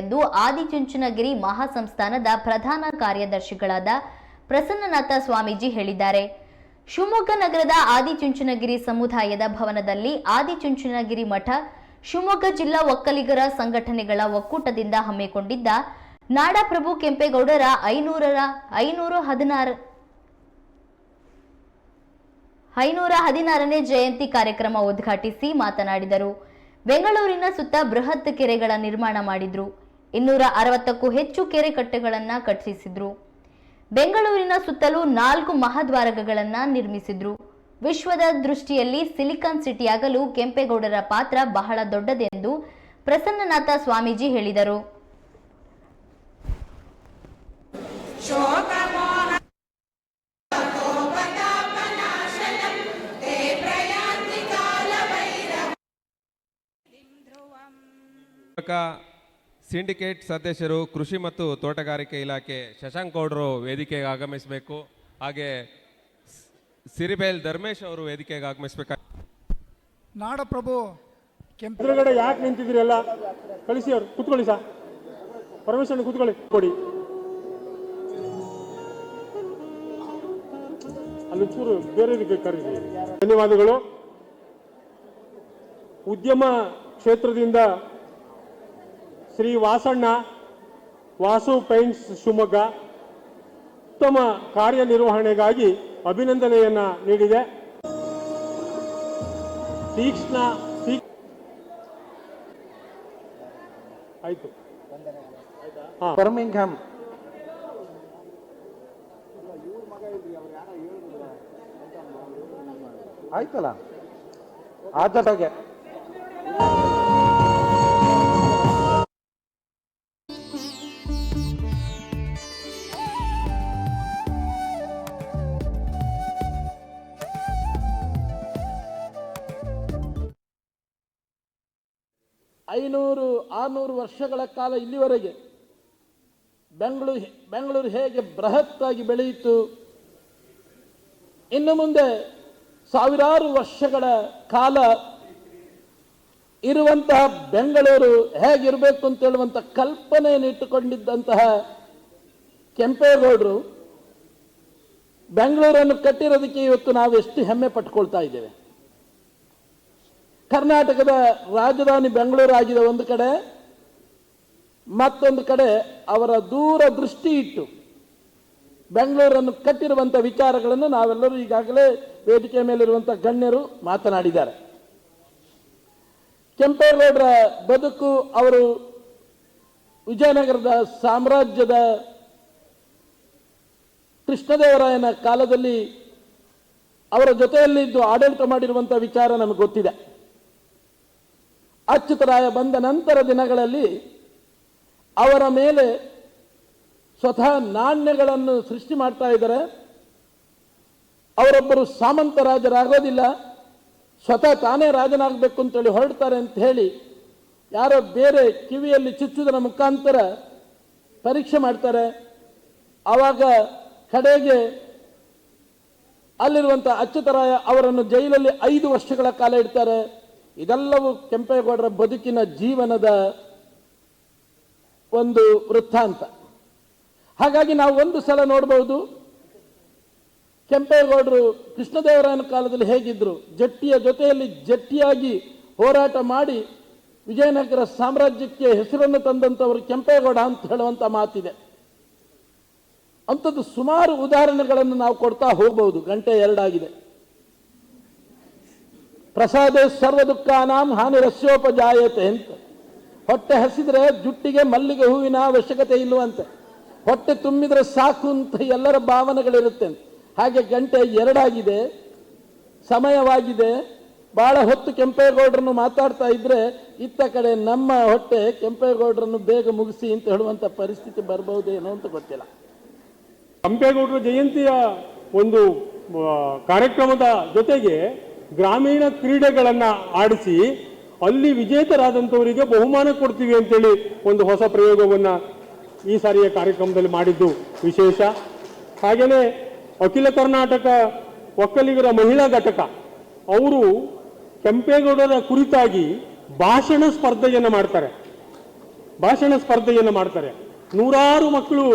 ಎಂದು ಆದಿಚುಂಚನಗಿರಿ ಮಹಾಸಂಸ್ಥಾನದ ಪ್ರಧಾನ ಕಾರ್ಯದರ್ಶಿಗಳಾದ ಪ್ರಸನ್ನನಾಥ ಸ್ವಾಮೀಜಿ ಹೇಳಿದ್ದಾರೆ. ಶಿವಮೊಗ್ಗ ನಗರದ ಆದಿಚುಂಚನಗಿರಿ ಸಮುದಾಯದ ಭವನದಲ್ಲಿ ಆದಿಚುಂಚನಗಿರಿ ಮಠ, ಶಿವಮೊಗ್ಗ ಜಿಲ್ಲಾ ಒಕ್ಕಲಿಗರ ಸಂಘಟನೆಗಳ ಒಕ್ಕೂಟದಿಂದ ಹಮ್ಮಿಕೊಂಡಿದ್ದ ನಾಡಪ್ರಭು ಕೆಂಪೇಗೌಡರ ಐನೂರರ ಐನೂರು ಹದಿನಾರು ಐನೂರ ಹದಿನಾರನೇ ಜಯಂತಿ ಕಾರ್ಯಕ್ರಮ ಉದ್ಘಾಟಿಸಿ ಮಾತನಾಡಿದರು. ಬೆಂಗಳೂರಿನ ಸುತ್ತ ಬೃಹತ್ ಕೆರೆಗಳ ನಿರ್ಮಾಣ ಮಾಡಿದ್ರು. ಇನ್ನೂರ ಅರವತ್ತಕ್ಕೂ ಹೆಚ್ಚು ಕೆರೆ ಕಟ್ಟೆಗಳನ್ನು ಕಟ್ಟಿಸಿದ್ರು. ಬೆಂಗಳೂರಿನ ಸುತ್ತಲೂ ನಾಲ್ಕು ಮಹಾದ್ವಾರಗಳನ್ನ ನಿರ್ಮಿಸಿದ್ರು. ವಿಶ್ವದ ದೃಷ್ಟಿಯಲ್ಲಿ ಸಿಲಿಕಾನ್ ಸಿಟಿಯಾಗಲು ಕೆಂಪೇಗೌಡರ ಪಾತ್ರ ಬಹಳ ದೊಡ್ಡದೆಂದು ಪ್ರಸನ್ನನಾಥ ಸ್ವಾಮೀಜಿ ಹೇಳಿದರು. ಸಿಂಡಿಕೇಟ್ ಸದಸ್ಯರು ಕೃಷಿ ಮತ್ತು ತೋಟಗಾರಿಕೆ ಇಲಾಖೆ ಶಶಾಂಕ್ ಗೌಡರು ವೇದಿಕೆಗೆ ಆಗಮಿಸಬೇಕು. ಹಾಗೆ ಸಿರಿಬೇಲ್ ಧರ್ಮೇಶ್ ಅವರು ವೇದಿಕೆಗೆ ಆಗಮಿಸಬೇಕು ನಾಡಪ್ರಭು ಕೆಂಪುಗಡೆ ಯಾಕೆ ನಿಂತಿದ್ದೀರಿ ಎಲ್ಲ? ಕಳಿಸಿ ಅವರು ಕೂತ್ಕೊಳ್ಳಿ ಸಾ. ಪರಮೇಶ್ವರನ್ ಕೂತ್ಕೊಳ್ಳಿ. ಕೊಡಿ. ಅಲ್ಲಿ ಚೂರು ಬೇರೆ ಕರೀರಿ. ಧನ್ಯವಾದಗಳು. ಉದ್ಯಮ ಕ್ಷೇತ್ರದಿಂದ ಶ್ರೀ ವಾಸಣ್ಣ ವಾಸು ಪೈಂಟ್ಸ್ ಶಿವಮೊಗ್ಗ ಉತ್ತಮ ಕಾರ್ಯನಿರ್ವಹಣೆಗಾಗಿ ಅಭಿನಂದನೆಯನ್ನ ನೀಡಿದೆ. ತೀಕ್ಷ್ಣ ಆಯಿತು. ಬರ್ಮಿಂಗ್ಹ್ಯಾಮ್. ಆಯ್ತಲ್ಲ? ಆ ಐನೂರು, ಆರುನೂರು ವರ್ಷಗಳ ಕಾಲ ಇಲ್ಲಿವರೆಗೆ ಬೆಂಗಳೂರು ಬೆಂಗಳೂರು ಹೇಗೆ ಬೃಹತ್ತಾಗಿ ಬೆಳೆಯಿತು, ಇನ್ನು ಮುಂದೆ ಸಾವಿರಾರು ವರ್ಷಗಳ ಕಾಲ ಇರುವಂತಹ ಬೆಂಗಳೂರು ಹೇಗಿರಬೇಕು ಅಂತ ಹೇಳುವಂಥ ಕಲ್ಪನೆಯನ್ನು ಇಟ್ಟುಕೊಂಡಿದ್ದಂತಹ ಕೆಂಪೇಗೌಡರು ಬೆಂಗಳೂರನ್ನು ಕಟ್ಟಿರೋದಕ್ಕೆ ಇವತ್ತು ನಾವು ಎಷ್ಟು ಹೆಮ್ಮೆ ಪಟ್ಕೊಳ್ತಾ ಇದ್ದೇವೆ. ಕರ್ನಾಟಕದ ರಾಜಧಾನಿ ಬೆಂಗಳೂರು ಆಗಿದೆ ಒಂದು ಕಡೆ, ಮತ್ತೊಂದು ಕಡೆ ಅವರ ದೂರ ದೃಷ್ಟಿ ಇಟ್ಟು ಬೆಂಗಳೂರನ್ನು ಕಟ್ಟಿರುವಂಥ ವಿಚಾರಗಳನ್ನು ನಾವೆಲ್ಲರೂ ಈಗಾಗಲೇ ವೇದಿಕೆ ಮೇಲಿರುವಂಥ ಗಣ್ಯರು ಮಾತನಾಡಿದ್ದಾರೆ. ಕೆಂಪೇಗೌಡರ ಬದುಕು ಅವರು ವಿಜಯನಗರದ ಸಾಮ್ರಾಜ್ಯದ ಕೃಷ್ಣದೇವರಾಯನ ಕಾಲದಲ್ಲಿ ಅವರ ಜೊತೆಯಲ್ಲಿದ್ದು ಆಡಳಿತ ಮಾಡಿರುವಂಥ ವಿಚಾರ ನಮಗೆ ಗೊತ್ತಿದೆ. ಅಚ್ಯುತರಾಯ ಬಂದ ನಂತರ ದಿನಗಳಲ್ಲಿ ಅವರ ಮೇಲೆ ಸ್ವತಃ ನಾಣ್ಯಗಳನ್ನು ಸೃಷ್ಟಿ ಮಾಡ್ತಾ ಇದ್ದಾರೆ. ಅವರೊಬ್ಬರು ಸಾಮಂತ ರಾಜರಾಗೋದಿಲ್ಲ. ಸ್ವತಃ ತಾನೇ ರಾಜನಾಗಬೇಕು ಅಂತೇಳಿ ಹೊರಡ್ತಾರೆ ಅಂತ ಹೇಳಿ ಯಾರೋ ಬೇರೆ ಕಿವಿಯಲ್ಲಿ ಚುಚ್ಚುವುದರ ಮುಖಾಂತರ ಪರೀಕ್ಷೆ ಮಾಡ್ತಾರೆ. ಆವಾಗ ಕಡೆಗೆ ಅಲ್ಲಿರುವಂಥ ಅಚ್ಯುತರಾಯ ಅವರನ್ನು ಜೈಲಲ್ಲಿ ಐದು ವರ್ಷಗಳ ಕಾಲ ಇಡ್ತಾರೆ. ಇದೆಲ್ಲವೂ ಕೆಂಪೇಗೌಡರ ಬದುಕಿನ ಜೀವನದ ಒಂದು ವೃತ್ತಾಂತ. ಹಾಗಾಗಿ ನಾವು ಒಂದು ಸಲ ನೋಡಬಹುದು ಕೆಂಪೇಗೌಡರು ಕೃಷ್ಣದೇವರಾಯನ ಕಾಲದಲ್ಲಿ ಹೇಗಿದ್ರು, ಜಟ್ಟಿಯ ಜೊತೆಯಲ್ಲಿ ಜಟ್ಟಿಯಾಗಿ ಹೋರಾಟ ಮಾಡಿ ವಿಜಯನಗರ ಸಾಮ್ರಾಜ್ಯಕ್ಕೆ ಹೆಸರನ್ನು ತಂದಂಥವರು ಕೆಂಪೇಗೌಡ ಅಂತ ಹೇಳುವಂಥ ಮಾತಿದೆ. ಅಂಥದ್ದು ಸುಮಾರು ಉದಾಹರಣೆಗಳನ್ನು ನಾವು ಕೊಡ್ತಾ ಹೋಗಬಹುದು ಗಂಟೆ ಎರಡಾಗಿದೆ. ಪ್ರಸಾದ ಸರ್ವ ದುಃಖಾನಾಂ ಹಾನಿ ರಸ್ಯೋಪಜಾಯತೆ ಅಂತ. ಹೊಟ್ಟೆ ಹಸಿದ್ರೆ ಜುಟ್ಟಿಗೆ ಮಲ್ಲಿಗೆ ಹೂವಿನ ಅವಶ್ಯಕತೆ ಇಲ್ಲವಂತೆ. ಹೊಟ್ಟೆ ತುಂಬಿದ್ರೆ ಸಾಕು ಅಂತ ಎಲ್ಲರ ಭಾವನೆಗಳಿರುತ್ತೆ. ಹಾಗೆ ಗಂಟೆ ಎರಡಾಗಿದೆ, ಸಮಯವಾಗಿದೆ. ಬಹಳ ಹೊತ್ತು ಕೆಂಪೇಗೌಡರನ್ನು ಮಾತಾಡ್ತಾ ಇದ್ರೆ ಇತ್ತ ಕಡೆ ನಮ್ಮ ಹೊಟ್ಟೆ ಕೆಂಪೇಗೌಡರನ್ನು ಬೇಗ ಮುಗಿಸಿ ಅಂತ ಹೇಳುವಂತ ಪರಿಸ್ಥಿತಿ ಬರಬಹುದೇನೋ ಅಂತ ಗೊತ್ತಿಲ್ಲ. ಕೆಂಪೇಗೌಡರ ಜಯಂತಿಯ ಒಂದು ಕಾರ್ಯಕ್ರಮದ ಜೊತೆಗೆ ಗ್ರಾಮೀಣ ಕ್ರೀಡೆಗಳನ್ನ ಆಡಿಸಿ ಅಲ್ಲಿ ವಿಜೇತರಾದಂಥವರಿಗೆ ಬಹುಮಾನ ಕೊಡ್ತೀವಿ ಅಂತೇಳಿ ಒಂದು ಹೊಸ ಪ್ರಯೋಗವನ್ನ ಈ ಸಾರಿಯ ಕಾರ್ಯಕ್ರಮದಲ್ಲಿ ಮಾಡಿದ್ದು ವಿಶೇಷ. ಹಾಗೆಯೇ ಅಖಿಲ ಕರ್ನಾಟಕ ಒಕ್ಕಲಿಗರ ಮಹಿಳಾ ಘಟಕ, ಅವರು ಕೆಂಪೇಗೌಡರ ಕುರಿತಾಗಿ ಭಾಷಣ ಸ್ಪರ್ಧೆಯನ್ನು ಮಾಡ್ತಾರೆ. ಭಾಷಣ ಸ್ಪರ್ಧೆಯನ್ನು ಮಾಡ್ತಾರೆ. ನೂರಾರು ಮಕ್ಕಳು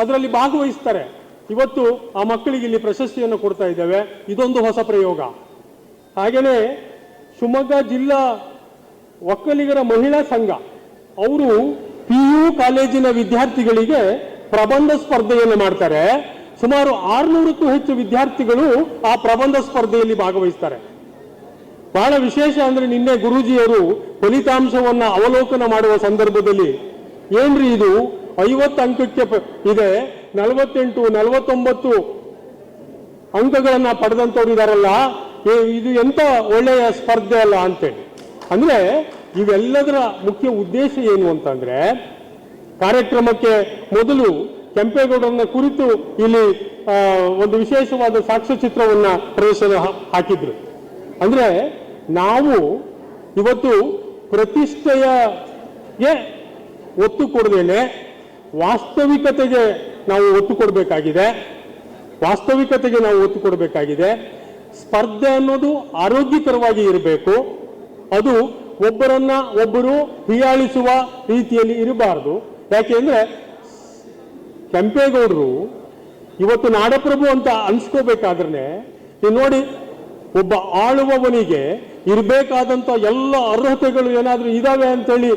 ಅದರಲ್ಲಿ ಭಾಗವಹಿಸ್ತಾರೆ. ಇವತ್ತು ಆ ಮಕ್ಕಳಿಗೆ ಇಲ್ಲಿ ಪ್ರಶಸ್ತಿಯನ್ನು ಕೊಡ್ತಾ ಇದ್ದೇವೆ. ಇದೊಂದು ಹೊಸ ಪ್ರಯೋಗ. ಹಾಗೆಯೇ ಶಿವಮೊಗ್ಗ ಜಿಲ್ಲಾ ಒಕ್ಕಲಿಗರ ಮಹಿಳಾ ಸಂಘ, ಅವರು ಪಿ ಯು ಕಾಲೇಜಿನ ವಿದ್ಯಾರ್ಥಿಗಳಿಗೆ ಪ್ರಬಂಧ ಸ್ಪರ್ಧೆಯನ್ನು ಮಾಡ್ತಾರೆ. ಸುಮಾರು ಆರುನೂರಕ್ಕೂ ಹೆಚ್ಚು ವಿದ್ಯಾರ್ಥಿಗಳು ಆ ಪ್ರಬಂಧ ಸ್ಪರ್ಧೆಯಲ್ಲಿ ಭಾಗವಹಿಸ್ತಾರೆ. ಬಹಳ ವಿಶೇಷ ಅಂದ್ರೆ ನಿನ್ನೆ ಗುರೂಜಿಯವರು ಫಲಿತಾಂಶವನ್ನ ಅವಲೋಕನ ಮಾಡುವ ಸಂದರ್ಭದಲ್ಲಿ, ಏನ್ರಿ ಇದು? ಐವತ್ತು ಅಂಕಕ್ಕೆ ಇದೆ, ನಲವತ್ತೆಂಟು, ನಲವತ್ತೊಂಬತ್ತು ಅಂಕಗಳನ್ನ ಪಡೆದಂತವ್ರು ಇದಾರಲ್ಲ ಇದು ಎಂತ ಒಳ್ಳೆಯ ಸ್ಪರ್ಧೆ ಅಲ್ಲ ಅಂತೇಳಿ. ಅಂದ್ರೆ ಇವೆಲ್ಲದರ ಮುಖ್ಯ ಉದ್ದೇಶ ಏನು ಅಂತಂದರೆ, ಕಾರ್ಯಕ್ರಮಕ್ಕೆ ಮೊದಲು ಕೆಂಪೇಗೌಡರನ್ನ ಕುರಿತು ಇಲ್ಲಿ ಒಂದು ವಿಶೇಷವಾದ ಸಾಕ್ಷ್ಯಚಿತ್ರವನ್ನ ಪ್ರದರ್ಶನ ಹಾಕಿದ್ರು. ಅಂದ್ರೆ ನಾವು ಇವತ್ತು ಪ್ರತಿಷ್ಠೆಯ ಒತ್ತು ಕೊಡದೇನೆ ವಾಸ್ತವಿಕತೆಗೆ ನಾವು ಒತ್ತು ಕೊಡಬೇಕಾಗಿದೆ. ವಾಸ್ತವಿಕತೆಗೆ ನಾವು ಒತ್ತು ಕೊಡಬೇಕಾಗಿದೆ. ಸ್ಪರ್ಧೆ ಅನ್ನೋದು ಆರೋಗ್ಯಕರವಾಗಿ ಇರಬೇಕು. ಅದು ಒಬ್ಬರನ್ನ ಒಬ್ಬರು ಹೀಯಾಳಿಸುವ ರೀತಿಯಲ್ಲಿ ಇರಬಾರದು. ಯಾಕೆಂದ್ರೆ ಕೆಂಪೇಗೌಡರು ಇವತ್ತು ನಾಡಪ್ರಭು ಅಂತ ಅನ್ಸ್ಕೋಬೇಕಾದ್ರೆ ನೀವು ನೋಡಿ ಒಬ್ಬ ಆಳುವವನಿಗೆ ಇರಬೇಕಾದಂತ ಎಲ್ಲ ಅರ್ಹತೆಗಳು ಏನಾದರೂ ಇದಾವೆ ಅಂತೇಳಿ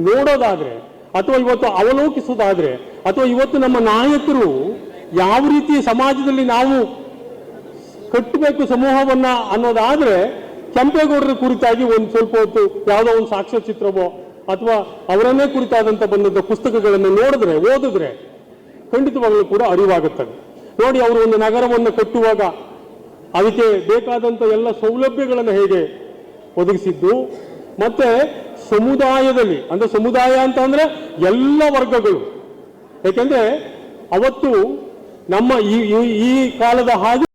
ನೋಡೋದಾದ್ರೆ, ಅಥವಾ ಇವತ್ತು ಅವಲೋಕಿಸೋದಾದ್ರೆ, ಅಥವಾ ಇವತ್ತು ನಮ್ಮ ನಾಯಕರು ಯಾವ ರೀತಿ ಸಮಾಜದಲ್ಲಿ ನಾವು ಕಟ್ಟಬೇಕು ಸಮೂಹವನ್ನ ಅನ್ನೋದಾದ್ರೆ ಕೆಂಪೇಗೌಡರ ಕುರಿತಾಗಿ ಒಂದು ಸ್ವಲ್ಪ ಹೊತ್ತು ಯಾವುದೋ ಒಂದು ಸಾಕ್ಷ್ಯಚಿತ್ರವೋ ಅಥವಾ ಅವರನ್ನೇ ಕುರಿತಾದಂತ ಬಂದಂತ ಪುಸ್ತಕಗಳನ್ನು ನೋಡಿದ್ರೆ, ಓದಿದ್ರೆ ಖಂಡಿತವಾಗಲೂ ಕೂಡ ಅರಿವಾಗುತ್ತದೆ. ನೋಡಿ, ಅವರು ಒಂದು ನಗರವನ್ನು ಕಟ್ಟುವಾಗ ಅದಕ್ಕೆ ಬೇಕಾದಂತ ಎಲ್ಲ ಸೌಲಭ್ಯಗಳನ್ನು ಹೇಗೆ ಒದಗಿಸಿದ್ದು, ಮತ್ತೆ ಸಮುದಾಯದಲ್ಲಿ, ಅಂದ್ರೆ ಸಮುದಾಯ ಅಂತ ಅಂದ್ರೆ ಎಲ್ಲ ವರ್ಗಗಳು. ಯಾಕೆಂದ್ರೆ ಅವತ್ತು ನಮ್ಮ ಈ- ಈ ಕಾಲದ ಹಾಗೆ